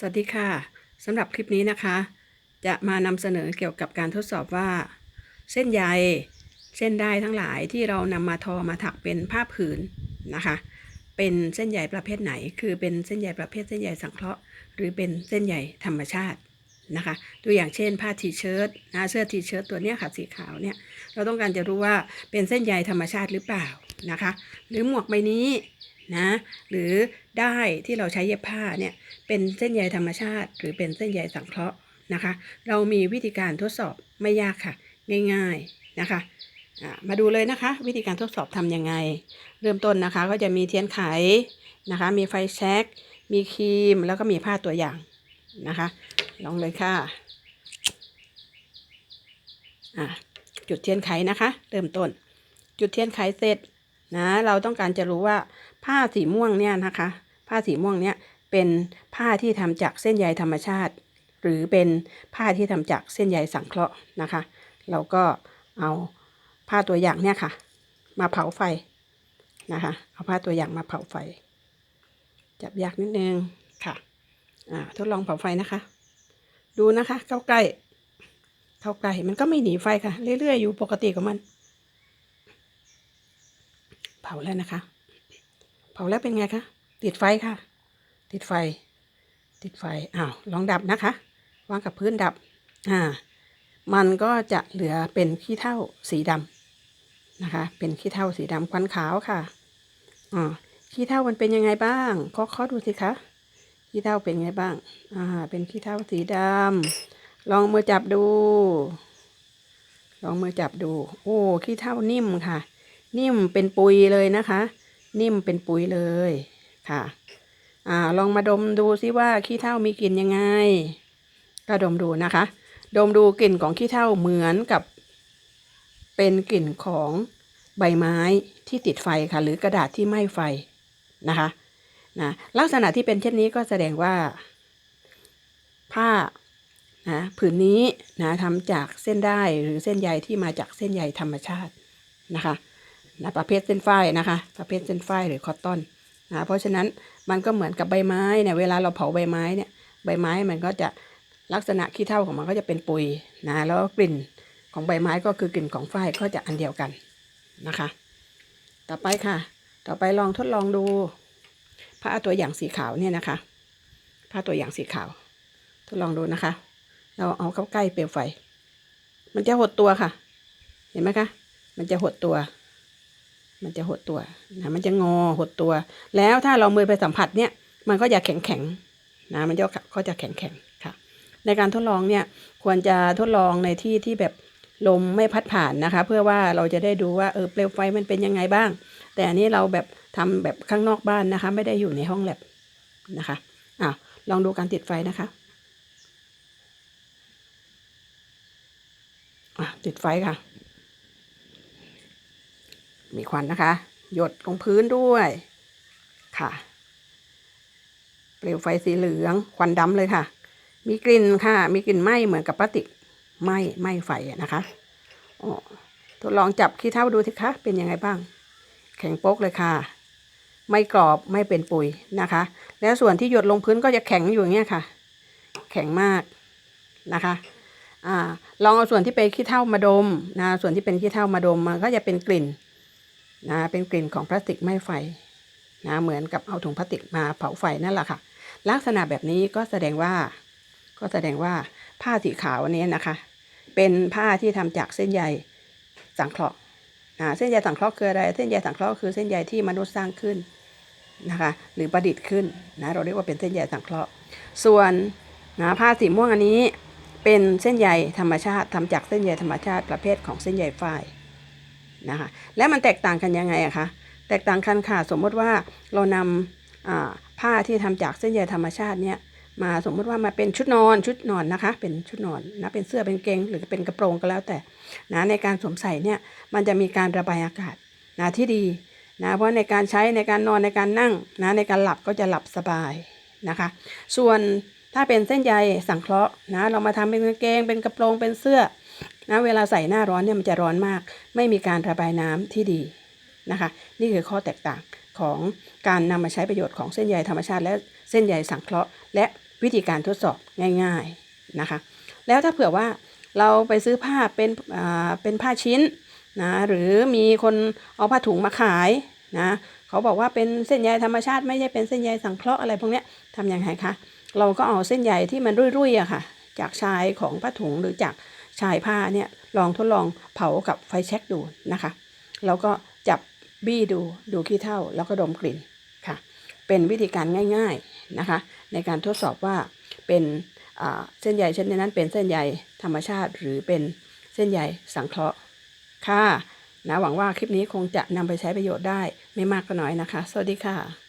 สวัสดีค่ะสำหรับคลิปนี้นะคะ จะมานำเสนอเกี่ยวกับการทดสอบว่า เส้นใยเส้นได้ทั้งหลายที่เรานำมาทอมาถักเป็นผ้าผืนนะคะ เป็นเส้นใยประเภทไหน คือเป็นเส้นใยประเภทเส้นใยสังเคราะห์ หรือเป็นเส้นใยธรรมชาตินะคะตัวอย่างเช่นผ้าทีเชิ้ตนะเสื้อทีเชิ้ตตัวเนี้ยค่ะสีขาวเนี่ยเราต้องการจะรู้ว่าเป็นเส้นใยธรรมชาติหรือเปล่านะคะ หรือหมวกใบนี้ นะหรือได้ที่เราใช้เย็บผ้าเนี่ยเป็นเส้นใยธรรมชาติ หรือเป็นเส้นใยสังเคราะห์นะคะ เรามีวิธีการทดสอบไม่ยากค่ะ ง่ายๆนะคะมาดูเลยนะคะ วิธีการทดสอบทำยังไง เริ่มต้นนะคะก็จะมีเทียนไขนะคะ มีไฟแช็กมีครีมแล้วก็มีผ้าตัวอย่างนะคะ ลองเลยค่ะอะจุดเทียนไขนะคะ เริ่มต้น จุดเทียนไขเสร็จ นะเราต้องการจะรู้ว่าผ้าสีม่วงเนี่ยนะคะ ผ้าสีม่วงเนี่ยเป็นผ้าที่ทำจากเส้นใยธรรมชาติ หรือเป็นผ้าที่ทำจากเส้นใยสังเคราะห์นะคะ เราก็เอาผ้าตัวอย่างเนี่ยค่ะ มาเผาไฟนะคะ เอาผ้าตัวอย่างมาเผาไฟ จับยากนิดนึงค่ะอ่าทดลองเผาไฟนะคะ ดูนะคะ เข้าใกล้เข้าใกล้มันก็ไม่หนีไฟค่ะ เรื่อยๆอยู่ปกติของมัน เผาแล้วนะคะ เผาแล้วเป็นไงคะ ติดไฟค่ะ ติดไฟ ติดไฟ อ้าว ลองดับนะคะ วางกับพื้นดับ อ่า มันก็จะเหลือเป็นขี้เถ้าสีดำนะคะ เป็นขี้เถ้าสีดำควันขาวค่ะ อ่า ขี้เถ้ามันเป็นยังไงบ้างเคาะเคาะดูสิคะขี้เถ้าเป็นไงบ้าง อ่า เป็นขี้เถ้าสีดำลองมือจับดู ลองมือจับดู โอ้ ขี้เถ้านิ่มค่ะ นิ่มเป็นปุยเลยนะคะ นิ่มเป็นปุยเลยค่ะ อ่าลองมาดมดูซิว่าขี้เถ้ามีกลิ่นยังไง ก็ดมดูนะคะ ดมดูกลิ่นของขี้เถ้าเหมือนกับ เป็นกลิ่นของใบไม้ที่ติดไฟค่ะ หรือกระดาษที่ไหม้ไฟนะคะนะลักษณะที่เป็นเช่นนี้ก็แสดงว่า ผ้านะผืนนี้นะทำจากเส้นได้หรือเส้นใยที่มาจากเส้นใยธรรมชาตินะคะ นะประเภทเส้นฝ้ายนะคะ ประเภทเส้นฝ้ายหรือคอตตอนนะเพราะฉะนั้นมันก็เหมือนกับใบไม้เนี่ยเวลาเราเผาใบไม้เนี่ยใบไม้มันก็จะลักษณะขี้เถ้าของมันก็จะเป็นปุยนะแล้วกลิ่นของใบไม้ก็คือกลิ่นของฝ้ายก็จะอันเดียวกันนะคะ ต่อไปค่ะ ต่อไปลองทดลองดูผ้าตัวอย่างสีขาวเนี่ยนะคะผ้าตัวอย่างสีขาว ทดลองดูนะคะ เราเอาเข้าใกล้เปลวไฟ มันจะหดตัวค่ะ เห็นไหมคะ มันจะหดตัว มันจะหดตัวนะมันจะงอหดตัว แล้วถ้าเรามือไปสัมผัสเนี่ยมันก็จะแข็งแข็งนะมันจะก็จะแข็งแข็งค่ะ ในการทดลองเนี่ยควรจะทดลองในที่ที่แบบลมไม่พัดผ่านนะคะ เพื่อว่าเราจะได้ดูว่าเออเปลวไฟมันเป็นยังไงบ้าง แต่อันนี้เราแบบทำแบบข้างนอกบ้านนะคะ ไม่ได้อยู่ในห้องแลบนะคะอะลองดูการติดไฟนะคะอะติดไฟค่ะ มีควันนะคะ หยดลงพื้นด้วยค่ะ เปลวไฟสีเหลืองควันดำเลยค่ะ มีกลิ่นค่ะ มีกลิ่นไหม้เหมือนกับพลาสติกไหม้ไหม้ไฟอะนะคะอ๋อทดลองจับขี้เถ้าดูสิคะเป็นยังไงบ้าง แข็งโป๊กเลยค่ะ ไม่กรอบไม่เป็นปุ๋ยนะคะ แล้วส่วนที่หยดลงพื้นก็จะแข็งอยู่อย่างเงี้ยค่ะ แข็งมากนะคะอ่าลองเอาส่วนที่เป็นขี้เถ้ามาดมนะส่วนที่เป็นขี้เถ้ามาดมมันก็จะเป็นกลิ่น นะเป็นกลิ่นของพลาสติกไม้ไฟนะเหมือนกับเอาถุงพลาสติกมาเผาไฟนั่นแหละค่ะ ลักษณะแบบนี้ก็แสดงว่า ก็แสดงว่าผ้าสีขาวอันนี้นะคะ เป็นผ้าที่ทำจากเส้นใยสังเคราะห์อ่าเส้นใยสังเคราะห์คืออะไร เส้นใยสังเคราะห์คือเส้นใยที่มนุษย์สร้างขึ้นนะคะ หรือประดิษฐ์ขึ้นนะเราเรียกว่าเป็นเส้นใยสังเคราะห์ ส่วนนะผ้าสีม่วงอันนี้เป็นเส้นใยธรรมชาติทำจากเส้นใยธรรมชาติประเภทของเส้นใยฝ้าย นะคะ และมันแตกต่างกันยังไงอะคะแตกต่างกันค่ะ สมมติว่าเรานำผ้าที่ทำจากเส้นใยธรรมชาติเนี่ยมาสมมติว่ามาเป็นชุดนอนชุดนอนนะคะ เป็นชุดนอนนะเป็นเสื้อเป็นเกงหรือเป็นกระโปรงก็แล้วแต่นะในการสวมใส่เนี่ยมันจะมีการระบายอากาศนะที่ดีนะเพราะในการใช้ในการนอนในการนั่งนะในการหลับก็จะหลับสบายนะคะ ส่วนถ้าเป็นเส้นใยสังเคราะห์นะเรามาทำเป็นกางเกงเป็นกระโปรงเป็นเสื้อ นะเวลาใส่หน้าร้อนเนี่ยมันจะร้อนมาก ไม่มีการระบายน้ำที่ดีนะคะ นี่คือข้อแตกต่างของการนำมาใช้ประโยชน์ของเส้นใยธรรมชาติ และเส้นใยสังเคราะห์ และวิธีการทดสอบง่าย ๆนะคะ แล้วถ้าเผื่อว่าเราไปซื้อผ้าเป็นเป็นผ้าชิ้นนะหรือมีคนเอาผ้าถุงมาขายนะเขาบอกว่าเป็นเส้นใยธรรมชาติไม่ใช่เป็นเส้นใยสังเคราะห์อะไรพวกนี้ทำยังไงคะเราก็เอาเส้นใยที่มันรุ่ยๆอะค่ะ จากชายของผ้าถุงหรือจาก ชายผ้าเนี่ยลองทดลองเผากับไฟแช็กดูนะคะ แล้วก็จับบี้ดูดูขี้เถ้าแล้วก็ดมกลิ่นค่ะ เป็นวิธีการง่ายๆนะคะ ในการทดสอบว่าเป็นเส้นใยชนิดนั้นเป็นเส้นใยธรรมชาติ หรือเป็นเส้นใยสังเคราะห์ค่ะนะหวังว่าคลิปนี้คงจะนำไปใช้ประโยชน์ได้ไม่มากก็น้อยนะคะ สวัสดีค่ะ